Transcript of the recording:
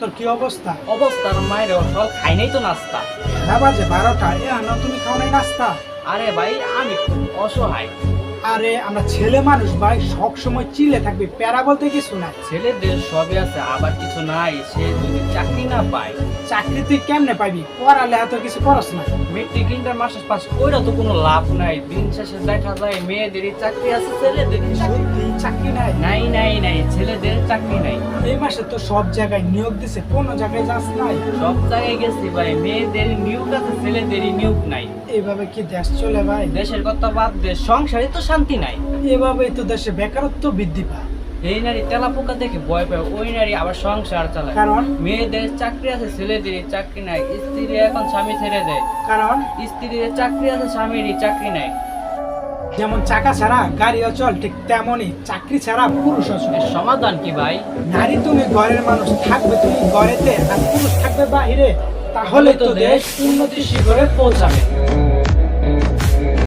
তোর কি অবস্থা? অবস্থা মায়ের সব খাই নাই তো নাস্তা। বেলা বাজে বারোটা এ আনো তুমি খাও নাই নাস্তা? আরে ভাই আমি খুব অসহায়। আরে আমরা ছেলে মানুষ ভাই সব সময় চিলে থাকবি প্যারা বলতে কিছু না ছেলেদের সবই আছে আবার কিছু নাই সে যদি চাকরি না পায়। চাকরি তুই কেমনে পাবি? পড়ালে এত কিছু করস না। মেট্রিক ইন্টার মাস্টার্স পাস ওইটা তো কোনো লাভ নাই। দিন শেষে দেখা যায় মেয়েদেরই চাকরি আছে ছেলেদের সত্যি চাকরি নাই। নাই নাই নাই ছেলেদের চাকরি নাই। এই মাসে তো সব জায়গায় নিয়োগ দিছে কোনো জায়গায় যাস নাই। সব জায়গায় গেছি ভাই মেয়েদের নিয়োগ আছে ছেলেদেরই নিয়োগ নাই। এইভাবে কি দেশ চলে ভাই? দেশের কথা বাদ দে সংসারে তো শান্তি নাই। এভাবেই তো দেশে বেকারত্ব বৃদ্ধি পায়। এই নারী তেলা পোকা দেখে ভয় পায় ওই নারী আবার সংসার চালায়। কারণ? মেয়েদের চাকরি আছে ছেলেদের চাকরি নাই স্ত্রী এখন স্বামী ছেড়ে দেয়। কারণ? স্ত্রীর চাকরি আছে স্বামীরই চাকরি নাই। যেমন চাকা ছাড়া গাড়ি অচল ঠিক তেমনই চাকরি ছাড়া পুরুষ অচল সমাধান কি ভাই? নারী তুমি ঘরের মানুষ থাকবে তুমি ঘরেতে আর পুরুষ থাকবে বাহিরে তাহলে তো দেশ উন্নতি শিখরে পৌঁছাবে।